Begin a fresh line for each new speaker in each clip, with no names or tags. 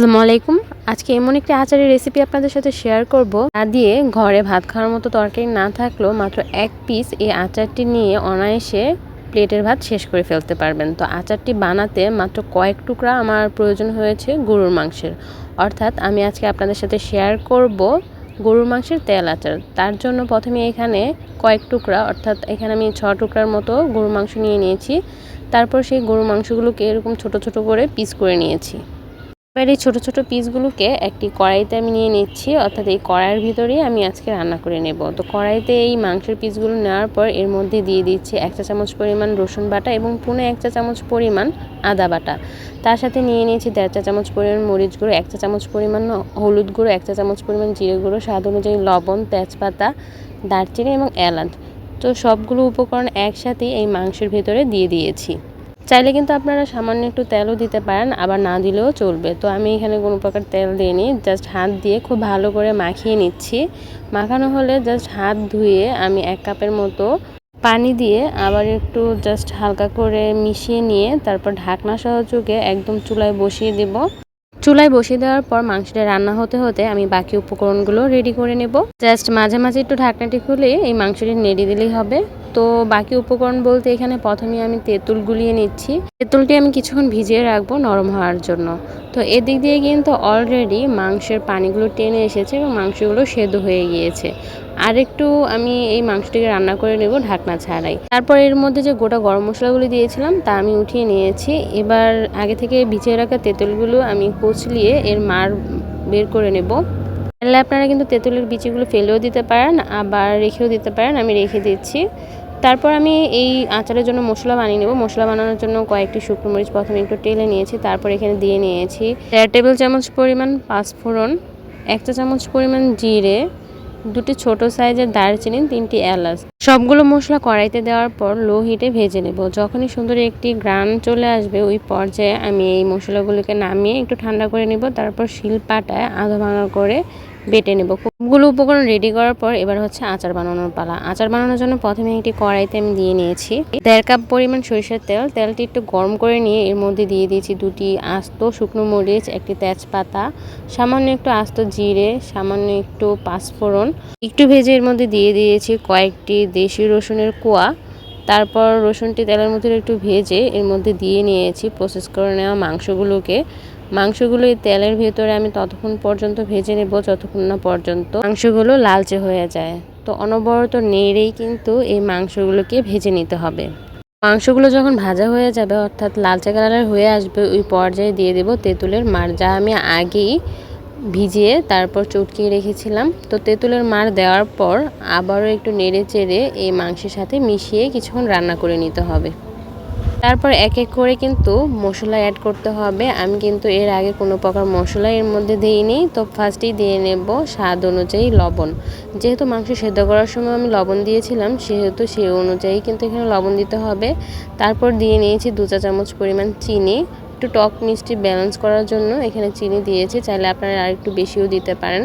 আসসালামু আলাইকুম। আজকে এমন একটি আচারের রেসিপি আপনাদের সাথে শেয়ার করব। তা দিয়ে ঘরে ভাত খাওয়ার মতো তরকারি না থাকলেও মাত্র এক পিস এই আচারটি নিয়ে অনায়াসে প্লেটের ভাত শেষ করে ফেলতে পারবেন। তো আচারটি বানাতে মাত্র কয়েক টুকরা আমার প্রয়োজন হয়েছে গরুর মাংসের। অর্থাৎ আমি আজকে আপনাদের সাথে শেয়ার করব গরুর মাংসের তেল আচার। তার জন্য প্রথমে এখানে কয়েক টুকরা, অর্থাৎ এখানে আমি ছ টুকরার মতো গরুর মাংস নিয়ে নিয়েছি। তারপর সেই গরুর মাংসগুলোকে এরকম ছোট ছোট করে পিস করে নিয়েছি। এবার এই ছোটো ছোটো পিসগুলোকে একটি কড়াইতে আমি নিয়ে নিচ্ছি, অর্থাৎ এই কড়াইয়ের ভিতরেই আমি আজকে রান্না করে নেব। তো কড়াইতে এই মাংসের পিসগুলো নেওয়ার পর এর মধ্যে দিয়ে দিচ্ছি এক চা চামচ পরিমাণ রসুন বাটা এবং পুনে এক চা চামচ পরিমাণ আদা বাটা। তার সাথে নিয়ে নিয়েছি দেড় চা চামচ পরিমাণ মরিচ গুঁড়ো, এক চা চামচ পরিমাণ হলুদ গুঁড়ো, এক চা চামচ পরিমাণ জিরে গুঁড়ো, স্বাদ অনুযায়ী লবণ, তেজপাতা, দারচিনি এবং এলাচ। তো সবগুলো উপকরণ একসাথে এই মাংসের ভেতরে দিয়ে দিয়েছি। চাইলে কিন্তু আপনারা সামান্য একটু তেলও দিতে পারেন, আবার না দিলেও চলবে। তো আমি এখানে কোনো প্রকার তেল দিইনি জাস্ট হাত দিয়ে খুব ভালো করে মাখিয়ে নিচ্ছি। মাখানো হলে জাস্ট হাত ধুয়ে আমি এক কাপের মতো পানি দিয়ে আবার একটু জাস্ট হালকা করে মিশিয়ে নিয়ে তারপর ঢাকনা সহযোগে একদম চুলায় বসিয়ে দেব। চুলায় বসিয়ে দেওয়ার পর মাংসটা রান্না হতে হতে আমি বাকি উপকরণগুলো রেডি করে নেব। জাস্ট মাঝে মাঝে একটু ঢাকনাটি খুলে এই মাংসটি নেড়ে দিলেই হবে। তো বাকি উপকরণ বলতে এখানে প্রথমে আমি তেঁতুল গুলিয়ে নিচ্ছি। তেঁতুলটি আমি কিছুক্ষণ ভিজিয়ে রাখব নরম হওয়ার জন্য। তো এদিক দিয়ে কিন্তু অলরেডি মাংসের পানিগুলো টেনে এসেছে এবং মাংসগুলো সেদ্ধ হয়ে গিয়েছে। আর একটু আমি এই মাংসটিকে রান্না করে নেব ঢাকনা ছাড়াই। তারপর এর মধ্যে যে গোটা গরম মশলাগুলি দিয়েছিলাম তা আমি উঠিয়ে নিয়েছি। এবার আগে থেকে ভিজিয়ে রাখা তেঁতুলগুলো আমি কুচলিয়ে এর মার বের করে নেব। তাহলে আপনারা কিন্তু তেঁতুলের বিচিগুলো ফেলেও দিতে পারেন, আবার রেখেও দিতে পারেন, আমি রেখে দিচ্ছি। তারপর আমি এই আচারের জন্য মশলা বানিয়ে নেব। মশলা বানানোর জন্য কয়েকটি শুকনো মরিচ প্রথমে একটু টেলে নিয়েছি, তারপর এখানে দিয়ে নিয়েছি দেড় টেবিল চামচ পরিমাণ পাঁচফোড়ন, এক চা চামচ পরিমাণ জিরে, দুটি ছোট সাইজের দারচিনি, তিনটি এলাচ। সবগুলো মশলা কড়াইতে দেওয়ার পর লো হিটে ভেজে নেব। যখনই সুন্দর একটি গ্রান চলে আসবে, ওই পর্যায়ে আমি এই মশলাগুলোকে নামিয়ে একটু ঠান্ডা করে নেব। তারপর শিল পাটায় আধা ভাঙা করে বেটে নেব। সবগুলো উপকরণ রেডি করার পর এবার হচ্ছে আচার বানানোর পালা। আচার বানানোর জন্য প্রথমে একটি কড়াইতে আমি দিয়ে নিয়েছি। দেড় কাপ পরিমাণ সরিষার তেল। তেলটি একটু গরম করে নিয়ে এর মধ্যে দিয়ে দিয়েছি দুটি আস্ত শুকনো মরিচ, একটি তেজপাতা, সামান্য একটু আস্ত জিরে, সামান্য একটু পাঁচফোড়ন। একটু ভেজে এর মধ্যে দিয়ে দিয়েছি কয়েকটি দেশি রসুনের কোয়া। তারপর রসুনটি তেলের মধ্যে একটু ভেজে এর মধ্যে দিয়ে নিয়েছি। প্রসেস করে নেওয়া মাংসগুলোকে। মাংসগুলো এই তেলের ভেতরে আমি ততক্ষণ পর্যন্ত ভেজে নেব, যতক্ষণ না পর্যন্ত মাংসগুলো লালচে হয়ে যায়। তো অনবরত নেড়েই কিন্তু এই মাংসগুলোকে ভেজে নিতে হবে। মাংসগুলো যখন ভাজা হয়ে যাবে, অর্থাৎ লালচে কালারের হয়ে আসবে, ওই পর্যায়ে দিয়ে দেব তেঁতুলের মার যা আমি আগেই ভিজিয়ে তারপর চটকিয়ে রেখেছিলাম। তো তেঁতুলের মার দেওয়ার পর আবারও একটু নেড়ে চেড়ে এই মাংসের সাথে মিশিয়ে কিছুক্ষণ রান্না করে নিতে হবে। তারপর এক এক করে কিন্তু মশলা অ্যাড করতে হবে। আমি কিন্তু এর আগে কোনো প্রকার মশলা এর মধ্যে দিইনি। তো ফার্স্টেই দিয়ে নেব স্বাদ অনুযায়ী লবণ। যেহেতু মাংস সেদ্ধ করার সময় আমি লবণ দিয়েছিলাম, সেহেতু সেই অনুযায়ী কিন্তু এখানে লবণ দিতে হবে। তারপর দিয়ে নিয়েছি দু চা চামচ পরিমাণ চিনি। একটু টক মিষ্টি ব্যালেন্স করার জন্য এখানে চিনি দিয়েছি, চাইলে আপনারা আর একটু বেশিও দিতে পারেন।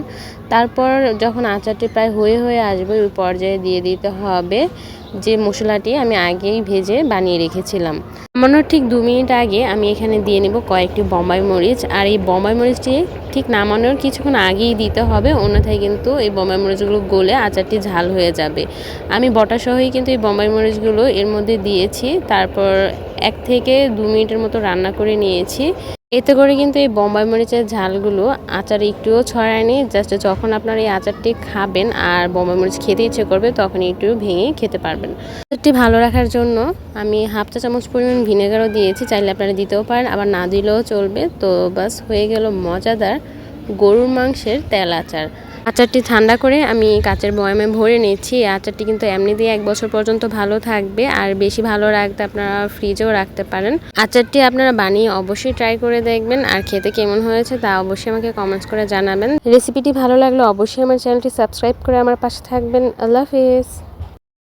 তারপর যখন আচারটি প্রায় হয়ে হয়ে আসবে, ওই পর্যায়ে দিয়ে দিতে হবে যে মশলাটি আমি আগেই ভেজে বানিয়ে রেখেছিলাম। নামানোর ঠিক দু মিনিট আগে আমি এখানে দিয়ে নেব কয়েকটি বম্বাই মরিচ, আর এই বম্বাই মরিচটি ঠিক নামানোর কিছুক্ষণ আগেই দিতে হবে, অন্যথায় কিন্তু এই বম্বাই মরিচগুলো গলে আচারটি ঝাল হয়ে যাবে। আমি বটা সহই কিন্তু এই বম্বাই মরিচগুলো এর মধ্যে দিয়েছি, তারপর এক থেকে দু মিনিটের মতো রান্না করে নিয়েছি। এতে করে কিন্তু এই বোম্বাই মরিচের ঝালগুলো আচারে একটুও ছড়ায়নি। জাস্ট যখন আপনার এই আচারটি খাবেন আর বোম্বাই মরিচ খেতে ইচ্ছে করবে তখন একটু ভেঙে খেতে পারবেন। আচারটি ভালো রাখার জন্য আমি হাফ চা চামচ পরিমাণ ভিনেগারও দিয়েছি। চাইলে আপনারা দিতেও পারেন, আবার না দিলেও চলবে। তো বাস হয়ে গেল মজাদার গরুর মাংসের তেল আচার। আচারটি ঠান্ডা করে আমি কাচের বয়ামে ভরে নিচ্ছি আচারটি কিন্তু এমনি দিয়ে এক বছর পর্যন্ত ভালো থাকবে আর বেশি ভালো রাখতে আপনারা ফ্রিজেও রাখতে পারেন। আচারটি আপনারা বানিয়ে অবশ্যই ট্রাই করে দেখবেন আর খেতে কেমন হয়েছে তা অবশ্যই আমাকে কমেন্টস করে জানাবেন। রেসিপিটি ভালো লাগলে অবশ্যই আমার চ্যানেলটি সাবস্ক্রাইব করে আমার পাশে থাকবেন। আল্লাহ হাফিজ।